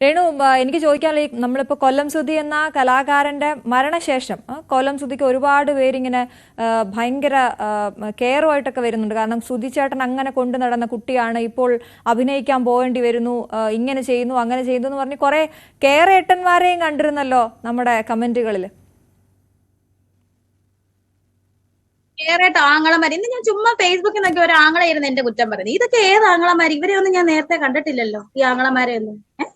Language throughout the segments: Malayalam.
രേണു എനിക്ക് ചോദിക്കാനുള്ള ഈ നമ്മളിപ്പോൾ കൊല്ലം സുധി എന്ന കലാകാരന്റെ മരണശേഷം കൊല്ലം സുധിക്ക് ഒരുപാട് പേരിങ്ങനെ ഭയങ്കര കെയറുമായിട്ടൊക്കെ വരുന്നുണ്ട്. കാരണം സുധി ചേട്ടൻ അങ്ങനെ കൊണ്ടു നടന്ന കുട്ടിയാണ് ഇപ്പോൾ അഭിനയിക്കാൻ പോകേണ്ടി വരുന്നു ഇങ്ങനെ ചെയ്യുന്നു അങ്ങനെ ചെയ്യുന്നു എന്ന് പറഞ്ഞ് കുറെ കെയർ ഏട്ടന്മാരെയും കണ്ടിരുന്നല്ലോ നമ്മുടെ കമന്റുകളിൽ കേറേട്ടോ ആങ്ങളമാര് ഇന്ന് ഞാൻ ചുമ്മാ ഫേസ്ബുക്കിൽ നിന്നൊക്കെ ഒരു ആങ്ങളായിരുന്നു എന്റെ കുറ്റം പറയുന്നത് ഇതൊക്കെ ഏത് ആങ്ങളമാര്? ഇവരെ ഒന്നും ഞാൻ നേരത്തെ കണ്ടിട്ടില്ലല്ലോ ഈ ആങ്ങളമാരെ ഒന്നും ഏഹ്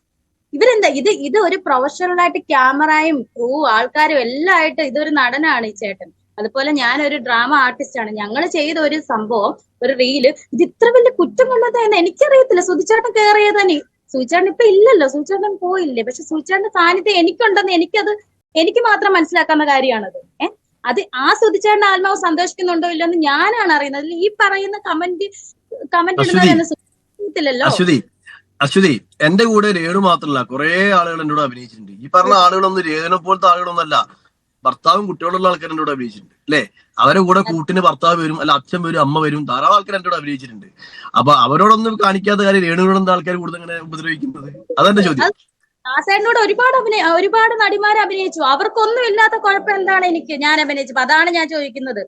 ഇവരെന്താ? ഇത് ഇത് ഒരു പ്രൊഫഷണൽ ആയിട്ട് ക്യാമറയും ക്രൂ ആൾക്കാരും എല്ലാം ആയിട്ട് ഇതൊരു നടനാണ് ഈ ചേട്ടൻ. അതുപോലെ ഞാൻ ഒരു ഡ്രാമ ആർട്ടിസ്റ്റ് ആണ്. ഞങ്ങൾ ചെയ്ത ഒരു സംഭവം ഒരു റീൽ ഇത് ഇത്ര വലിയ കുറ്റം കൊണ്ടതെന്ന് എനിക്കറിയത്തില്ല. സുധിച്ചേട്ടൻ കയറിയതന്നെ സുധിച്ചേട്ടൻ ഇപ്പൊ ഇല്ലല്ലോ. സുധിച്ചേട്ടൻ പോയില്ലേ. പക്ഷെ സുധിച്ചേട്ടന്റെ സാന്നിധ്യം എനിക്കുണ്ടെന്ന് എനിക്കത് എനിക്ക് മാത്രം മനസ്സിലാക്കാവുന്ന കാര്യമാണത്. ഏഹ് അത് ആ സുധിച്ചേട്ടന്റെ ആത്മാവ് സന്തോഷിക്കുന്നുണ്ടോ ഇല്ലെന്ന് ഞാനാണ് അറിയുന്നത്. ഈ പറയുന്ന കമന്റ് കമന്റ് ഇടുന്നതെന്ന് ശ്രദ്ധിക്കത്തില്ലല്ലോ അശ്വതി എന്റെ കൂടെ രേണു മാത്രമല്ല കുറെ ആളുകൾ കൂടെ അഭിനയിച്ചിട്ടുണ്ട്. ഈ പറഞ്ഞ ആളുകളൊന്നും രേണു പോലത്തെ ആളുകളൊന്നല്ല ഭർത്താവും കുട്ടികളുള്ള ആൾക്കാർ കൂടെ അഭിനയിച്ചിട്ടുണ്ട് അല്ലെ? അവരെ കൂടെ കൂട്ടിന് ഭർത്താവ് വരും അല്ല അച്ഛൻ വരും അമ്മ വരും ധാരാളം ആൾക്കാർ കൂടെ അഭിനയിച്ചിട്ടുണ്ട്. അപ്പൊ അവരോടൊന്നും കാണിക്കാത്ത കാര്യം രേണുവിനോട് ആൾക്കാർ കൂടുതൽ ഇങ്ങനെ ഉപദ്രവിക്കുന്നത്? അതെന്റെ ചോദ്യം? ദാസേട്ടനോട് ഒരുപാട് അഭിനയ ഒരുപാട് നടിമാരെ അഭിനയിച്ചു. അവർക്കൊന്നും ഇല്ലാത്ത കുഴപ്പം എന്താണ് എനിക്ക്? ഞാൻ അഭിനയിച്ചത് അതാണ് ഞാൻ ചോദിക്കുന്നത്.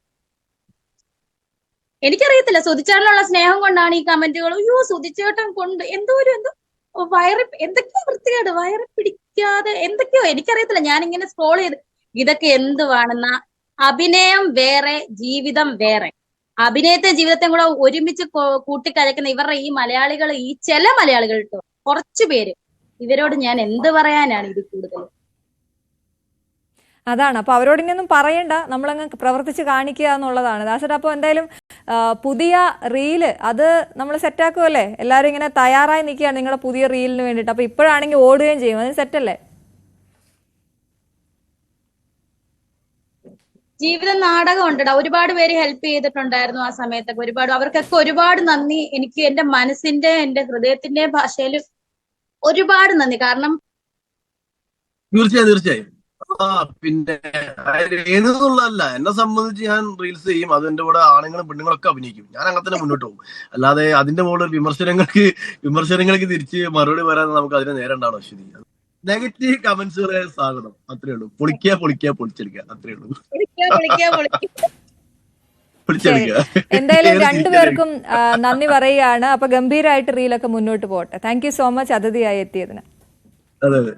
എനിക്കറിയത്തില്ല സുതിച്ചേട്ടനുള്ള സ്നേഹം കൊണ്ടാണ് ഈ കമന്റുകൾ അയ്യോ സുതിച്ചേട്ടൻ കൊണ്ട് എന്തോ ഒരു എന്തോ വയറി എന്തൊക്കെയോ വൃത്തികേട് വയറി പിടിക്കാതെ എന്തൊക്കെയോ എനിക്കറിയത്തില്ല ഞാൻ ഇങ്ങനെ സ്ക്രോൾ ചെയ്ത് ഇതൊക്കെ എന്തുവാണെന്ന അഭിനയം വേറെ ജീവിതം വേറെ. അഭിനയത്തെ ജീവിതത്തെ കൂടെ ഒരുമിച്ച് കൂട്ടിക്കലക്കുന്ന ഇവരുടെ ഈ മലയാളികൾ ഈ ചില മലയാളികൾ കേട്ടോ കുറച്ചു പേര് ഇവരോട് ഞാൻ എന്ത് പറയാനാണ് ഇത് കൂടുതൽ? അതാണ്. അപ്പൊ അവരോട് ഇനിയൊന്നും പറയണ്ട. നമ്മളങ്ങ് പ്രവർത്തിച്ച് കാണിക്കുക എന്നുള്ളതാണ്. ദാസേട്ടാ അപ്പോൾ എന്തായാലും പുതിയ റീൽ അത് നമ്മൾ സെറ്റാക്കുമല്ലേ എല്ലാവരും ഇങ്ങനെ തയ്യാറായി നിൽക്കുകയാണ് നിങ്ങളുടെ പുതിയ റീലിന് വേണ്ടിയിട്ട്. അപ്പൊ ഇപ്പോഴാണെങ്കിൽ ഓടുകയും ചെയ്യും. അത് സെറ്റല്ലേ? ജീവിത നാടകം ഉണ്ടടാ ഒരുപാട് പേര് ഹെൽപ്പ് ചെയ്തിട്ടുണ്ടായിരുന്നു ആ സമയത്തൊക്കെ. ഒരുപാട് അവർക്കൊക്കെ ഒരുപാട് നന്ദി. എനിക്ക് എന്റെ മനസ്സിന്റെ എന്റെ ഹൃദയത്തിന്റെ ഭാഷയിൽ ഒരുപാട് നന്ദി. കാരണം തീർച്ചയായും തീർച്ചയായും. ആ പിന്നെ രേണു എന്നുള്ളതല്ല എന്നെ സംബന്ധിച്ച് ഞാൻ റീൽസ് ചെയ്യും. അതിന്റെ കൂടെ ആണുങ്ങളും പെണ്ണുങ്ങളും ഒക്കെ അഭിനയിക്കും. ഞാൻ അങ്ങനെ തന്നെ മുന്നോട്ട് പോകും. അല്ലാതെ അതിന്റെ മുകളിൽ വിമർശനങ്ങൾക്ക് വിമർശനങ്ങൾക്ക് തിരിച്ച് മറുപടി വരാൻ നമുക്ക് അതിന് നേരം ഉണ്ടാവണം അശ്വതി. നെഗറ്റീവ് കമന്റ്സുകളെ സ്വാഗതം അത്രേ ഉള്ളൂ. പൊളിക്കുക പൊളിക്കുക പൊളിച്ചെടുക്കുക അത്രേ ഉള്ളൂ. എന്തായാലും രണ്ടുപേർക്കും നന്ദി പറയുകയാണ്. അപ്പൊ ഗംഭീരമായിട്ട് റീലൊക്കെ മുന്നോട്ട് പോട്ടെ താങ്ക് യു സോ മച്ച് അതിഥിയായി എത്തിയതിന്. അതെ അതെ.